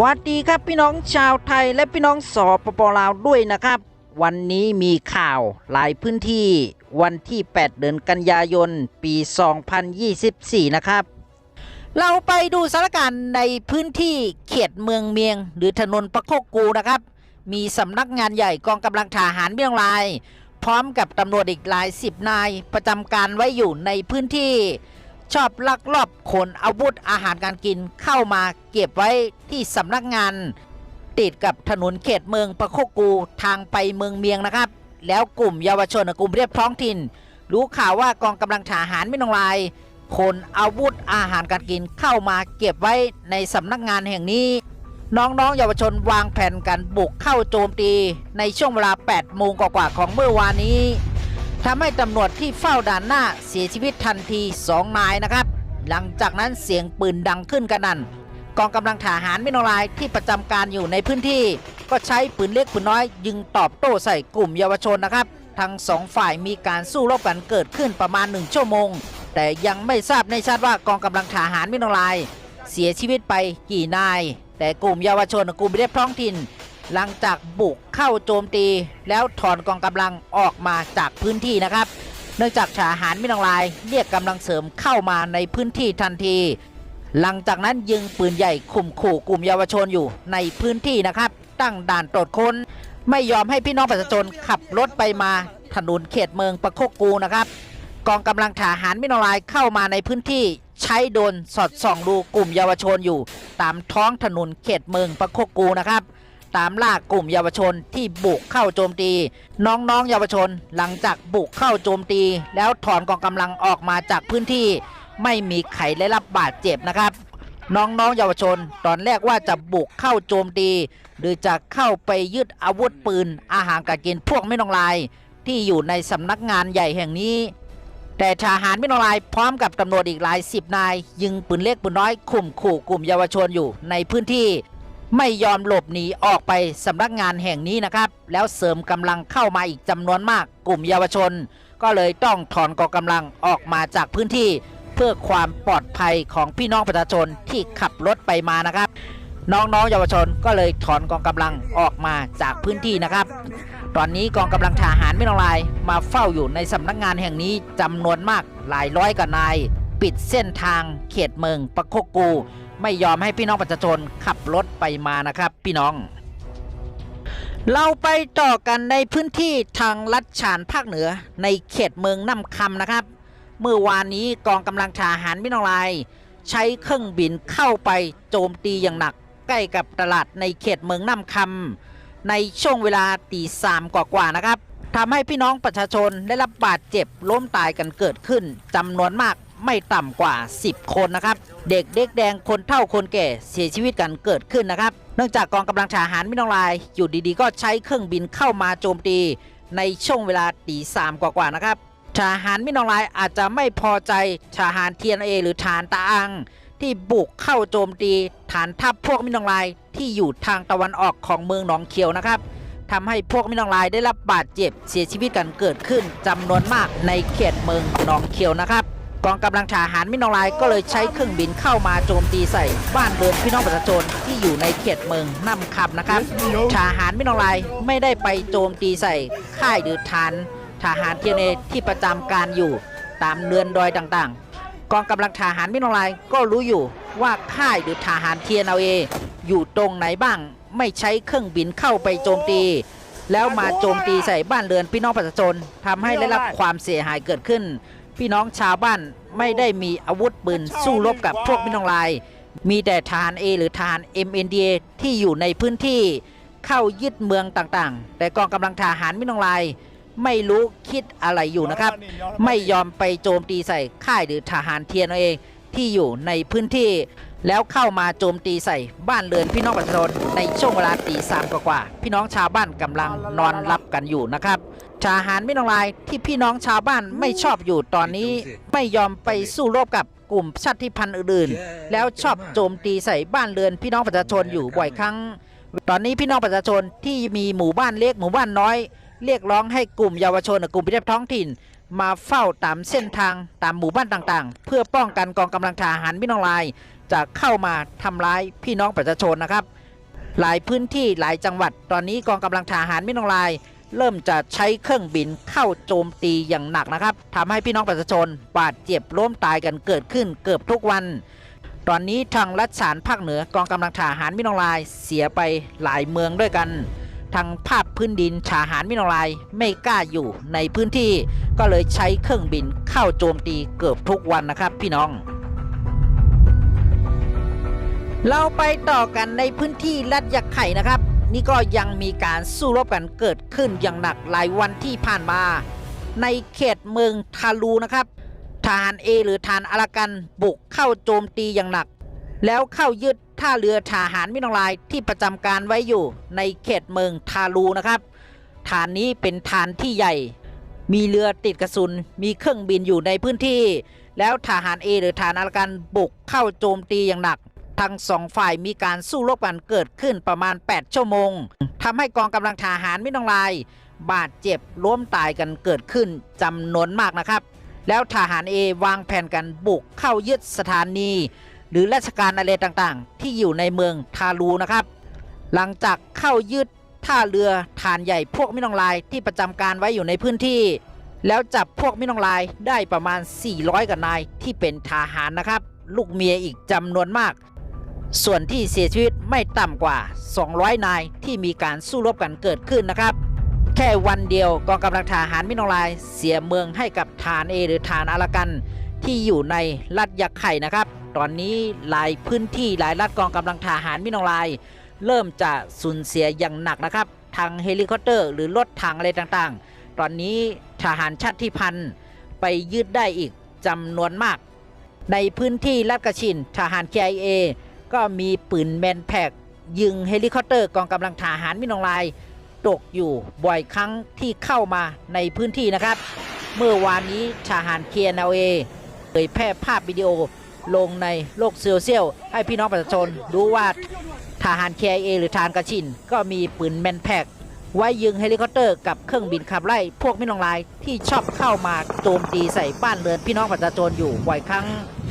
วัสดีครับพี่น้องชาวไทยและพี่น้องสปปลาวด้วยนะครับ วันนี้มีข่าวหลายพื้นที่วันที่ 8 เดือนกันยายน ปี 2024 นะครับ เราไปดูสถานการณ์ในพื้นที่เขตเมืองเมียง หรือถนนประโคกกูนะครับ มีสำนักงานใหญ่กองกำลังทหารเมียงราย พร้อมกับตำรวจอีกหลายสิบนายประจำการไว้อยู่ในพื้นที่ ชอบลักลอบขนอาวุธอาหารการกินเข้ามาเก็บไว้ที่สำนักงาน ติดกับถนนเขตเมืองประโคกูทางไปเมืองเมียงนะครับ แล้วกลุ่มเยาวชนกลุ่มเรียบท้องถิ่น รู้ข่าวว่ากองกำลังทหารไม่นองลายขนอาวุธอาหารการกินเข้ามาเก็บไว้ในสำนักงานแห่งนี้ น้องๆ เยาวชนวางแผนกันบุกเข้าโจมตีในช่วงเวลา 8 โมงกว่าๆของเมื่อวานนี้ ทำให้ตำรวจที่เฝ้าด่านหน้าเสียชีวิตทันที2นายนะครับ หลังจากนั้นเสียงปืนดังขึ้นกันนั่นกองกำลังทหารมิโนรายที่ประจำการอยู่ในพื้นที่ ก็ใช้ปืนเล็กปืนน้อย ยิงตอบโต้ใส่กลุ่มเยาวชนนะครับ ทั้งสองฝ่ายมีการสู้รบกันเกิดขึ้นประมาณหนึ่งชั่วโมง แต่ยังไม่ทราบในชัดว่ากองกำลังทหารมิโนราย เสียชีวิตไปกี่นาย แต่กลุ่มเยาวชนกลุ่มเรียบท้องถิ่น หลังจากบุกเข้าโจมตี แล้วถอนกองกำลังออกมาจากพื้นที่นะครับ เนื่องจากทหารมิโนรายเรียกกำลังเสริมเข้ามาในพื้นที่ทันที หลังจากนั้นยิงปืนใหญ่ข่มขู่กลุ่มเยาวชนอยู่ในพื้นที่นะครับ ตั้งด่านตรวจค้น ไม่ยอมให้พี่น้องประชาชนขับรถไปมาถนนเขตเมืองประโคกูนะครับ กองกำลังทหารมิโนรายเข้ามาในพื้นที่ใช้โดนสอดส่องดูกลุ่มเยาวชนอยู่ ตามท้องถนนเขตเมืองประโคกูนะครับ ตามล่ากลุ่มเยาวชนที่บุกเข้าโจมตี น้องๆ เยาวชนหลังจากบุกเข้าโจมตี แล้วถอนกองกำลังออกมาจากพื้นที่ ไม่มีใครได้รับบาดเจ็บนะครับน้องๆเยาวชน ตอนแรกว่าจะบุกเข้าโจมตี หรือจะเข้าไปยึดอาวุธปืน อาหารการกินพวกไม่นองลาย ที่อยู่ในสำนักงานใหญ่แห่งนี้ แต่ทหารไม่นองลายพร้อมกับตำรวจอีกหลายสิบนาย ยิงปืนเล็กปืนน้อยข่มขู่กลุ่มเยาวชนอยู่ในพื้นที่ ไม่ยอมหลบหนีออกไปสำนักงานแห่งนี้นะครับ แล้วเสริมกำลังเข้ามาอีกจำนวนมากกลุ่มเยาวชน ก็เลยต้องถอนกองกำลังออกมาจากพื้นที่ เพื่อความปลอดภัยของพี่น้องประชาชนที่ขับรถไปมานะครับ น้องๆเยาวชนก็เลยถอนกองกำลังออกมาจากพื้นที่นะครับ ตอนนี้กองกำลังทหารไม่นองลาย มาเฝ้าอยู่ในสำนักงานแห่งนี้จำนวนมากหลายร้อยกว่านาย ปิดเส้นทางเขตเมืองปะโคกู ไม่ยอมให้พี่น้องประชาชนขับรถไปมานะครับ พี่น้อง เราไปต่อกันในพื้นที่ทางลัดฉานภาคเหนือในเขตเมืองน้ำคำนะครับ เมื่อวานนี้กองกำลังทหารมินองลาย ใช้เครื่องบินเข้าไปโจมตีอย่างหนัก ใกล้กับตลาดในเขตเมืองน้ำคำในช่วงเวลาตีสามกว่าๆนะครับทำให้พี่น้องประชาชนได้รับบาดเจ็บล้มตายกันเกิดขึ้นจำนวนมาก ไม่ต่ำกว่า 10 คนนะครับ เด็กเด็กแดงคนเฒ่าคนแก่เสียชีวิตกันเกิดขึ้นนะครับ เนื่องจากกองกำลังทหารมินองลาย อยู่ดีๆ ก็ใช้เครื่องบินเข้ามาโจมตี ในช่วงเวลาตีสามกว่าๆนะครับทหารมินองลายอาจจะไม่พอใจทหารเทียนเอหรือฐานตาอัง ที่บุกเข้าโจมตี ฐานทัพพวกมินองลายที่อยู่ทางตะวันออกของเมืองหนองเขียวนะครับทำให้พวกมินองลายได้รับบาดเจ็บเสียชีวิตกันเกิดขึ้นจำนวนมากในเขตเมืองหนองเขียวนะครับ กองกำลังทหารมินองลายก็เลยใช้เครื่องบินเข้ามาโจมตีใส่บ้านเรือนพี่น้องประชาชนที่อยู่ในเขตเมืองน้ำคำนะครับทหารมินองลายไม่ได้ไปโจมตีใส่ค่ายหรือฐานทหารเทียนเอที่ประจำการอยู่ตามเรือนดอยต่างๆ กองกำลังทหารมินองลายก็รู้อยู่ว่าค่ายหรือทหารเทียนเอเอยู่ตรงไหนบ้าง ไม่ใช้เครื่องบินเข้าไปโจมตี แล้วมาโจมตีใส่บ้านเรือนพี่น้องประชาชนทำให้ได้รับความเสียหายเกิดขึ้น พี่น้องชาวบ้านไม่ได้มีอาวุธปืนสู้รบกับพวกมินองลาย มีแต่ทหาร A หรือทหาร MNDA ที่อยู่ในพื้นที่เข้ายึดเมืองต่างๆ แต่กองกำลังทหารมินองลาย ไม่รู้คิดอะไรอยู่นะครับ ไม่ยอมไปโจมตีใส่ค่ายหรือทหารเทียนเองที่อยู่ในพื้นที่ แล้วเข้ามาโจมตีใส่บ้านเรือนพี่น้องประชาชนในช่วงเวลาตีสามกว่าๆพี่น้องชาวบ้านกำลังนอนรับกันอยู่นะครับทหารไม่นองลายที่พี่น้องชาวบ้านไม่ชอบอยู่ตอนนี้ ไม่ยอมไปสู้รบกับกลุ่มชาติพันธุ์อื่นๆ แล้วชอบโจมตีใส่บ้านเรือนพี่น้องประชาชนอยู่บ่อยครั้ง ตอนนี้พี่น้องประชาชนที่มีหมู่บ้านเล็กหมู่บ้านน้อย เรียกร้องให้กลุ่มเยาวชนกับกลุ่มพิทักษ์ท้องถิ่น มาเฝ้าตามเส้นทางตามหมู่บ้านต่างๆ เพื่อป้องกันกองกำลังทหารพี่น้องลาย จะเข้ามาทำร้ายพี่น้องประชาชนนะครับ หลายพื้นที่หลายจังหวัด ตอนนี้กองกำลังทหารมินองลาย เริ่มจะใช้เครื่องบินเข้าโจมตีอย่างหนักนะครับทำให้พี่น้องประชาชนบาดเจ็บล้มตายกันเกิดขึ้นเกือบทุกวัน ตอนนี้ทางรัฐสารภาคเหนือกองกำลังทหารมินองลาย เสียไปหลายเมืองด้วยกันทางภาพพื้นดินทหารมินองลายไม่กล้าอยู่ในพื้นที่ ก็เลยใช้เครื่องบินเข้าโจมตีเกือบทุกวันนะครับพี่น้อง เราไปต่อกันในพื้นที่ลัดยักไข่นะครับ นี่ก็ยังมีการสู้รบกันเกิดขึ้นอย่างหนักหลายวันที่ผ่านมา ในเขตเมืองทารูนะครับทหารเอหรือทหารอารากันบุกเข้าโจมตีอย่างหนัก แล้วเข้ายึดท่าเรือทหารมินองลายที่ประจำการไว้อยู่ในเขตเมืองทารูนะครับฐานนี้เป็นฐานที่ใหญ่ มีเรือติดกระสุนมีเครื่องบินอยู่ในพื้นที่ แล้วทหารเอหรือทหารอารากันบุกเข้าโจมตีอย่างหนัก ทั้งสองฝ่ายมีการสู้รบกันเกิดขึ้นประมาณ 8 ชั่วโมงทำให้กองกำลังทหารมินองลาย บาดเจ็บล้มตายกันเกิดขึ้นจำนวนมากนะครับ แล้วทหารเอวางแผนกันบุกเข้ายึดสถานี หรือราชการอะไรต่างๆ ที่อยู่ในเมืองทารูนะครับ หลังจากเข้ายึดท่าเรือฐานใหญ่พวกมินองลายที่ประจำการไว้อยู่ในพื้นที่ แล้วจับพวกมินองลายได้ประมาณ 400กว่านายที่เป็นทหารนะครับ ลูกเมียอีกจำนวนมาก ส่วนที่เสียชีวิตไม่ต่ำกว่า 200 นายที่มีการสู้รบกันเกิดขึ้นนะครับ แค่วันเดียวกองกำลังทหารมินอลายเสียเมืองให้กับฐานเอหรือฐานอารากัน ที่อยู่ในรัฐยักษ์ไข่นะครับ ตอนนี้หลายพื้นที่หลายรัฐกองกำลังทหารมินอลายเริ่มจะสูญเสียอย่างหนักนะครับทางเฮลิคอปเตอร์หรือรถถังอะไรต่างๆ ตอนนี้ทหารชาติพันธุ์ไปยึดได้อีกจำนวนมาก ในพื้นที่รัฐกระชินทหาร KIA ก็มีปืนแมนแพกยิงเฮลิคอปเตอร์กองกำลังทหารมินองลาย ตกอยู่บ่อยครั้งที่เข้ามาในพื้นที่นะครับ เมื่อวานนี้ทหาร KNLA เผยแพร่ภาพวิดีโอลงในโลกโซเชียลให้พี่น้องประชาชนรู้ว่าทหาร KIA หรือทหารกระชิน ก็มีปืนแมนแพกไว้ยิงเฮลิคอปเตอร์กับเครื่องบินขับไล่พวกมินองลายที่ชอบเข้ามาโจมตีใส่บ้านเรือนพี่น้องประชาชนอยู่บ่อยครั้ง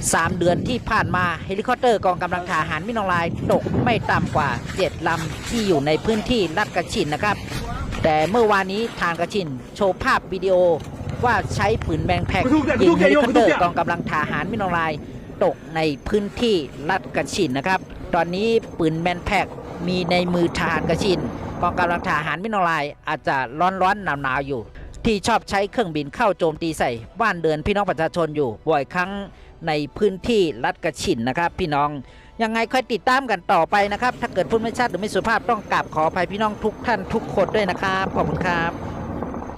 3 เดือนที่ผ่านมาเฮลิคอปเตอร์กองกำลังทหารมินองลายตกไม่ต่ำกว่า 7ลำที่อยู่ในพื้นที่ลัดกระชินนะครับ แต่เมื่อวานนี้ทางกระชิน โชว์ภาพวิดีโอว่าใช้ปืนแมงแพกยิงเฮลิคอปเตอร์กองกำลังทหารมินองลายตกในพื้นที่ลัดกระชินนะครับ ตอนนี้ปืนแมนแพกมีในมือทหารกระชินกองกำลังทหารมินองลายอาจจะร้อนๆหนาวๆอยู่ ที่ชอบใช้เครื่องบินเข้าโจมตีใส่บ้านเรือนพี่น้องประชาชนอยู่บ่อยครั้ง ในพื้นที่รัฐกระชินนะครับ พี่น้องยังไงค่อยติดตามกันต่อไปนะครับ ถ้าเกิดพูดไม่ชัดหรือไม่สุภาพต้องกราบขออภัยพี่น้องทุกท่านทุกคนด้วยนะครับขอบคุณครับ